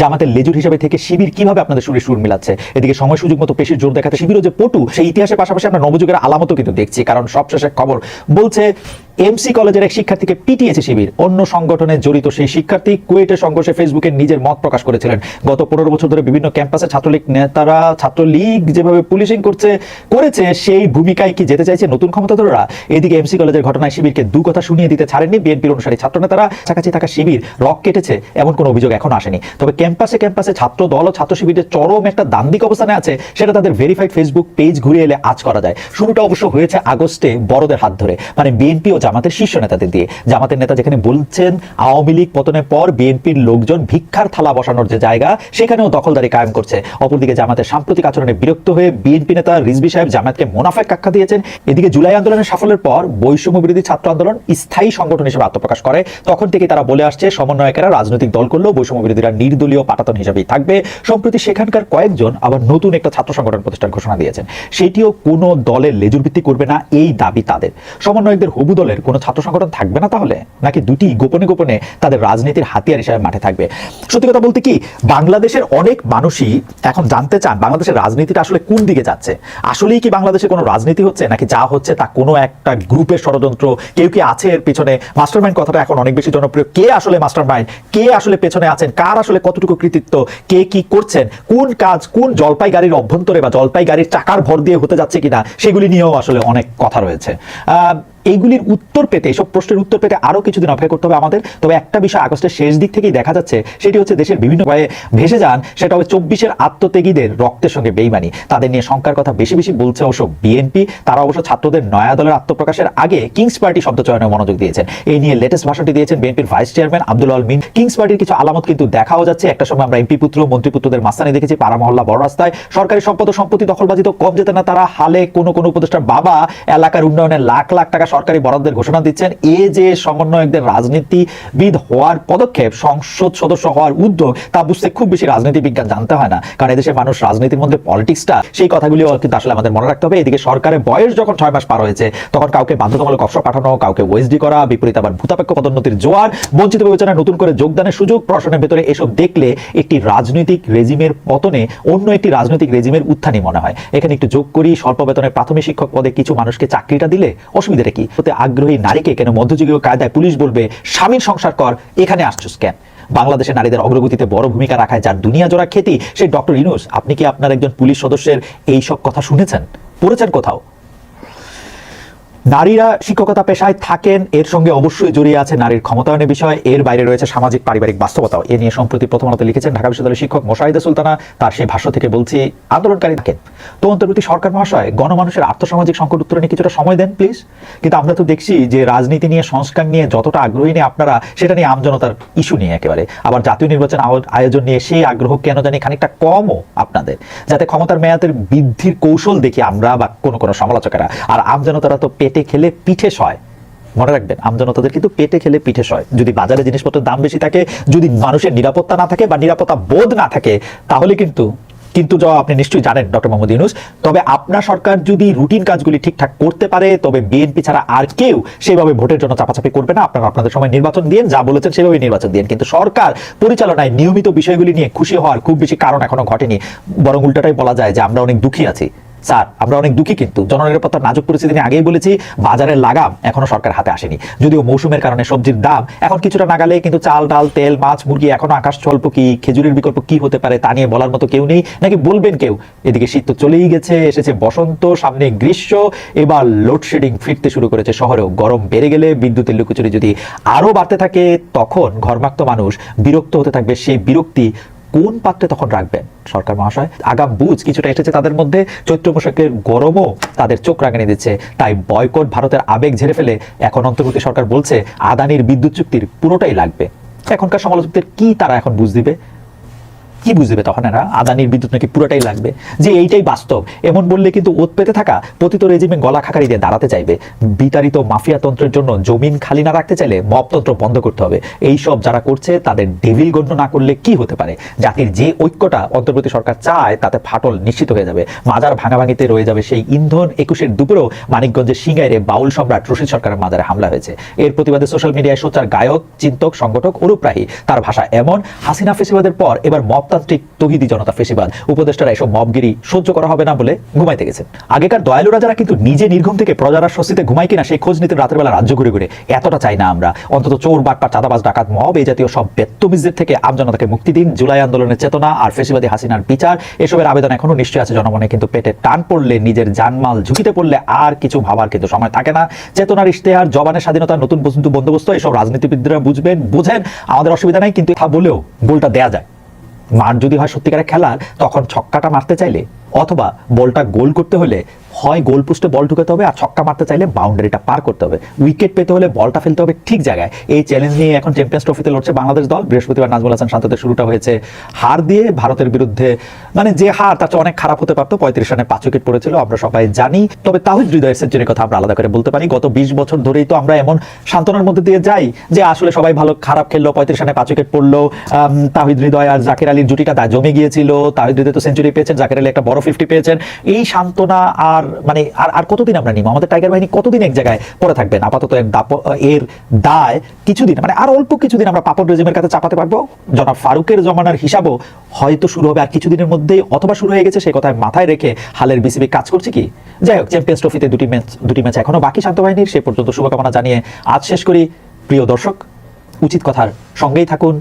জামাতের লেজুর হিসেবে থেকে শিবির কীভাবে আপনাদের সুরে সুর মিলাচ্ছে। এদিকে সময় সুযোগ মতো পেশির জোর দেখাতে শিবিরও যে পটু, সেই ইতিহাসের পাশাপাশি আমরা নবযুগের আলামতও কিন্তু দেখছি। কারণ সবশেষে খবর বলছে এমসি কলেজের এক শিক্ষার্থীকে পিটিয়েছে শিবির। অন্য সংগঠনে জড়িত সেই শিক্ষার্থী কুয়েটের সংঘর্ষে ফেসবুকে নিজের মত প্রকাশ করেছিলেন। গত পনেরো বছর ধরে বিভিন্ন ক্যাম্পাসে ছাত্রলীগ নেতারা, ছাত্রলীগ যেভাবে পুলিশিং করছে, করেছে, সেই ভূমিকায় কি যেতে চাইছে নতুন ক্ষমতাধররা? এদিকে এমসি কলেজের ঘটনায় শিবিরকে দু কথা শুনিয়ে দিতে ছাড়েননি বিএনপির অনুসারী ছাত্র নেতারা। কাছাকাছি থাকা শিবির রক কেটেছে, এমন কোনো অভিযোগ এখন আসেনি। তবে ক্যাম্পাসে ক্যাম্পাসে ছাত্র দল ও ছাত্র শিবিরের চরম একটা দান্দিক অবস্থানে আছে, সেটা তাদের ভেরিফাইড ফেসবুক পেজ ঘুরে এলে আজ করা যায়। শুরুটা অবশ্য হয়েছে আগস্টে বড়দের হাত ধরে। মানে বিএনপি ও জামাতের শীর্ষ নেতাদের দিয়ে। জামাতের নেতা যেখানে বলছেন, আওয়ামী লীগ পতনের পর বিএনপির লোকজন ভিক্ষার থালা বসানোর যে জায়গা, সেখানেও দখলদারি কায়েম করছে। অপরদিকে জামাতের সাম্প্রতিক আচরণে বিরক্ত হয়ে বিএনপি নেতা রিজবি সাহেব জামাতকে মোনাফেক আখ্যা দিয়েছেন। এদিকে জুলাই আন্দোলনের সাফল্যের পর বৈষম্য বিরোধী ছাত্র আন্দোলন স্থায়ী সংগঠন হিসেবে আত্মপ্রকাশ করে। তখন থেকে তারা বলে আসছে, সমন্বয়কেরা রাজনৈতিক দল করলেও বৈষম্য বিরোধীরা নির্দলীয় পাটাতন হিসেবেই থাকবে। সম্প্রতি সেখানকার কয়েকজন আবার নতুন একটা ছাত্র সংগঠন প্রতিষ্ঠার ঘোষণা দিয়েছেন। সেটিও কোনো দলের লেজুর ভিত্তি করবে না, এই দাবি তাদের। সমন্বয়কদের হবু দলের কোনো ছাত্র সংগঠন থাকবে না তাহলে? নাকি দুটি গোপনে গোপনে তাদের রাজনীতির হাতিয়ার হিসেবে মাঠে থাকবে? সত্যি কথা বলতে কি, বাংলাদেশের অনেক মানুষই এখন জানতে চান বাংলাদেশের রাজনীতিটা আসলে কোন দিকে যাচ্ছে। আসলেই কি বাংলাদেশে কোনো রাজনীতি হচ্ছে, নাকি যা হচ্ছে তা কোনো একটা গ্রুপের ষড়যন্ত্র? কেউ কি আছে এর পিছনে? মাস্টারমাইন্ড কথাটা এখন অনেক বেশি জনপ্রিয়। কে আসলে মাস্টারমাইন্ড? কে আসলে পেছনে আছেন? কার আসলে কতটুকু কৃতিত্ব? কে কি করছেন? কোন কাজ, কোন জলপাই গাড়ির অভ্যন্তরে বা জলপাই গাড়ির চাকার ভর দিয়ে হতে যাচ্ছে কিনা, সেগুলি নিয়েও আসলে অনেক কথা রয়েছে। এইগুলির উত্তর পেতে, এসব প্রশ্নের উত্তর পেতে আরও কিছুদিন অপেক্ষা করতে হবে আমাদের। তবে একটা বিষয় আগস্টের শেষ দিক থেকেই দেখা যাচ্ছে, সেটি হচ্ছে দেশের বিভিন্ন উপায়ে ভেসে যান, সেটা হবে চব্বিশের আত্মত্যাগীদের রক্তের সঙ্গে বেইমানি। তাদের নিয়ে শঙ্কার কথা বেশি বেশি বলছে অবশ্য বিএনপি। তারা অবশ্য ছাত্রদের নয়া দলের আত্মপ্রকাশের আগে কিংস পার্টি শব্দ চয়নে মনোযোগ দিয়েছেন। এই নিয়ে লেটেস্ট ভাষণটি দিয়েছেন বিএনপির vice chairman Abdul Al Min. Kings পার্টির কিছু আলামত কিন্তু দেখাও যাচ্ছে। একটা সময় আমরা এমপি পুত্র, মন্ত্রী পুত্রদের মাস্তানি দেখেছি পাড়া মহল্লা বড় রাস্তায়। সরকারি সম্পদ ও সম্পত্তি দখলবাজি তো কম যেতে না, তারা হালে কোনো কোনো উপদেষ্টার বাবা এলাকার উন্নয়নে লাখ লাখ টাকা সরকারি বরাদ্দের ঘোষণা দিচ্ছেন। এ যে সমন্বয়কদের রাজনীতিবিদ হওয়ার পদক্ষেপ, সংসদ সদস্য হওয়ার উদ্যোগ, তা বুঝতে খুব বেশি রাজনীতি বিজ্ঞান জানতে হয় না। কারণ এদেশের মানুষ রাজনীতির মধ্যে পলিটিক্সটা সেই কথাগুলিও কিন্তু আসলে আমাদের মনে রাখতে হবে। এদিকে সরকারের বয়স যখন ছয় মাস পার হয়েছে, তখন কাউকে বাধ্যতামূলক অবসর পাঠানো, কাউকে ওএসডি করা, বিপরীত আবার ভূতাপেক্ষ পদোন্নতির জোয়ার, বঞ্চিত বিবেচনায় নতুন করে যোগদানের সুযোগ, প্রশাসনের ভেতরে এসব দেখলে একটি রাজনৈতিক রেজিমের পতনে অন্য একটি রাজনৈতিক রেজিমের উত্থানই মনে হয়। এখানে একটু যোগ করি, স্বল্প বেতনের প্রাথমিক শিক্ষক পদে কিছু মানুষকে চাকরিটা দিলে অসুবিধাটা কি? হতে আগ্রহী নারীকে কেন মধ্যযুগীয় কায়দায় পুলিশ বলবে, স্বামীর সংসার কর, এখানে আসছুস কেন? বাংলাদেশের নারীদের অগ্রগতিতে বড় ভূমিকা রাখায় যার দুনিয়া জোড়া খ্যাতি সেই ডক্টর ইনুস, আপনি কি আপনার একজন পুলিশ সদস্যের এই সব কথা শুনেছেন? পড়েছেন কোথাও? নারীরা শিক্ষকতা পেশায় থাকেন, এর সঙ্গে অবশ্যই জড়িয়ে আছে নারীর ক্ষমতায়নের বিষয়, এর বাইরে রয়েছে সামাজিক পারিবারিক বাস্তবতাও। এ নিয়ে সম্প্রতি প্রথম আলোতে লিখেছেন ঢাকা বিশ্ববিদ্যালয়ের শিক্ষক মোশাহিদা সুলতানা, তার সেই ভাষ্য থেকে বলছি, আন্দোলনকারী থাকেন। তো অন্তর্বর্তী সরকার মহাশয়, গণমানুষের আর্থসামাজিক সংকট উত্তরণে কিছুটা সময় দেন প্লিজ কিন্তু আমরা তো দেখছি যে রাজনীতি নিয়ে, সংস্কার নিয়ে যতটা আগ্রহী নিয়ে আপনারা, সেটা নিয়ে আমজনতার ইস্যু নিয়ে একেবারে। আবার জাতীয় নির্বাচন আয়োজন নিয়ে সেই আগ্রহ কেন জানি খানিকটা কমও আপনাদের। যাতে ক্ষমতার মেয়াদের বৃদ্ধির কৌশল দেখি আমরা বা কোনো কোনো সমালোচকেরা। আর আমজনতারা তো পেটে খেলে পিঠে সয়। মনে রাখবেন, আমজনতাদের কিন্তু পেটে খেলে পিঠে সয়। যদি বাজারে জিনিসপত্রের দাম বেশি থাকে, যদি মানুষের নিরাপত্তা না থাকে বা নিরাপত্তা বোধ না থাকে, তাহলে কিন্তু কিন্তু যা আপনি নিশ্চয়ই জানেন, ডক্টর মোহাম্মদ ইউনুস, তবে আপনার সরকার যদি রুটিন কাজগুলি ঠিকঠাক করতে পারে, তবে বিএনপি ছাড়া আর কেউ সেভাবে ভোটের জন্য চাপাচাপি করবে না। আপনারা আপনাদের সময় নির্বাচন দিন যা বলেছেন সেভাবে নির্বাচন দিন কিন্তু সরকার পরিচালনায় নিয়মিত বিষয়গুলি নিয়ে খুশি হওয়ার খুব বেশি কারণ এখনও ঘটেনি। বরং উল্টাটাই বলা যায় যে আমরা অনেক দুঃখী আছি। স্যার, আমরা অনেক দুঃখী কিন্তু। জননিরাপত্তার নাজুক পরিস্থিতি নিয়ে আগেই বলেছি বাজারের লাগাম এখনও সরকার হাতে আসেনি। যদিও মৌসুমের কারণে সবজির দাম এখন কিছুটা নাগালে, কিন্তু চাল, ডাল, তেল, মাছ, মুরগি এখনও আকাশ স্বল্প কি, খেজুরের বিকল্প কি হতে পারে তা নিয়ে বলার মতো কেউ নেই। নাকি বলবেন কেউ, এদিকে শীত তো চলেই গেছে, এসেছে বসন্ত, সামনে গ্রীষ্ম, এবার লোডশেডিং ফিরতে শুরু করেছে শহরেও। গরম বেড়ে গেলে বিদ্যুতের লুকোচুরি যদি আরও বাড়তে থাকে, তখন ঘরমাক্ত মানুষ বিরক্ত হতে থাকবে সেই বিরক্তি কোন পাত্রে তখন রাখবেন? সরকার মহাশয়, আগাম বুঝ কিছুটা এসেছে তাদের মধ্যে। চৈত্র পোশাকের গরমও তাদের চোখ রাঙানি দিচ্ছে। তাই বয়কট ভারতের আবেগ ঝেড়ে ফেলে এখন অন্তর্বর্তী সরকার বলছে, আদানির বিদ্যুৎ চুক্তির পুরোটাই লাগবে। এখনকার সমালোচকদের কি তারা এখন বুঝ দিবে? কি বুঝবে তখন এরা? আদানির বিদ্যুৎ নাকি পুরোটাই লাগবে? যে এইটাই বাস্তব। এমন বললে কিন্তু ওত পেতে থাকা পতিত রেজিমে গলা খাকারি দিয়ে দাঁড়াতে চাইবে। বিতাড়িত মাফিয়া তন্ত্রের জন্য জমিন খালি না রাখতে চাইলে মপতন্ত্র বন্ধ করতে হবে। এই সব যারা করছে, তাদের ডেভিল গণ্য না করলে কি হতে পারে? জাতির যে ঐক্যটা অন্তর্বর্তী সরকার চায়, তাতে ফাটল নিশ্চিত হয়ে যাবে। মাজার ভাঙাভাঙিতে রয়ে যাবে সেই ইন্ধন একুশের দুপুরেও মানিকগঞ্জের সিঙ্গাইরে বাউল সম্রাট রশিদ সরকারের মাজারে হামলা হয়েছে। এর প্রতিবাদে সোশ্যাল মিডিয়ায় সোচ্চার গায়ক, চিন্তক, সংগঠক অরূপরাহী তার ভাষা এমন। হাসিনা ফেসিবাদের পর এবার মবতান্ত্রিক তহিদি জনতা ফেসিবাদ। উপদেষ্টারা এসব মবগিরি সহ্য করা হবে না বলে ঘুমাইতে গেছেন আগেকার দয়ালু রাজারা কিন্তু নিজে নির্ঘুম থেকে প্রজারা স্বস্তিতে ঘুমাই কিনা সেই খোঁজ নিতে রাতের বেলা রাজ্য ঘুরে ঘুরে। এতটা চাই না আমরা। অন্তত চোর বাটপার চাঁদাবাজ, ডাকাত, মব এই জাতীয় সব বেত্তবিজদের থেকে আমজনতাকে মুক্তি দিন। জুলাই আন্দোলনের চেতনা আর ফেসিবাদী হাসিনার বিচার, এসবের আবেদন এখনও নিশ্চয় আছে জনমনে, কিন্তু পেটে টান পড়লে, নিজের জানমাল ঝুঁকিতে পড়লে আর কিছু ভাবার কিন্তু সময় থাকে না। চেতনার ইশতেহার, জবানের স্বাধীনতা, নতুন বস্তু বন্দোবস্ত, এসব রাজনীতিবিদরা বুঝবেন, বুঝেন। আমাদের অসুবিধা নাই, কিন্তু তা বলেও গোলটা দেয়া যায়। মার যদি হয় সত্যিকারের খেলার তখন ছক্কাটা মারতে চাইলে অথবা বলটা গোল করতে হলে হয় গোল পোস্টে বল ঢুকাতে হবে আর ছক্কা মারতে চাইলে বাউন্ডারিটা পার করতে হবে। উইকেট পেতে হলে বলটা ফেলতে হবে ঠিক জায়গায়। এই চ্যালেঞ্জ নিয়ে এখন চ্যাম্পিয়ন্স ট্রফিতে লড়ছে বাংলাদেশ দল। বৃহস্পতিবার নাজমুল হাসান শান্তদের শুরুটা হয়েছে হার দিয়ে ভারতের বিরুদ্ধে মানে যে হার তার চেয়ে অনেক খারাপ হতে পারতো, পঁয়ত্রিশ রানে পাঁচ উইকেট পড়েছিল, আমরা সবাই জানি। তবে তাহিদ হৃদয়ের সেঞ্চুরির কথা আমরা আলাদা করে বলতে পারি। গত বিশ বছর ধরেই তো আমরা এমন সান্ত্বনার মধ্যে দিয়ে যাই যে আসলে সবাই ভালো খারাপ খেললো, পঁয়ত্রিশ রানে পাঁচ উইকেট পড়ল। তাহিদ হৃদয় আর জাকির আলীর জুটিটা জমে গিয়েছিল। তাহিদ হৃদয় তো সেঞ্চুরি পেয়েছেন, জাকির আলী একটা বড় ফিফটি পেয়েছেন। এই সান্ত্বনা আর মানে আর আর কতদিন আমরা নিব আমাদের টাইগার বাহিনী কতদিন এক জায়গায় পড়ে থাকবেন? আপাতত এর এর দায় কিছুদিন মানে আর অল্প কিছুদিন আমরা পাপড় রেজিমের কাছে চাপাতে পারব। জনাব ফারুকের জমানার হিসাবও হয়তো শুরু হবে আর কিছুদিনের মধ্যেই, অথবা শুরু হয়ে গেছে সেই কথায় মাথায় রেখে হালের বিসিবি কাজ করছে কি? যাই হোক, চ্যাম্পিয়ন্স ট্রফিতে দুটি ম্যাচ দুটি ম্যাচ এখনও বাকি শান্ত বাহিনীর, সে পর্যন্ত শুভকামনা জানিয়ে আজ শেষ করি। প্রিয় দর্শক, উচিত কথার সঙ্গেই থাকুন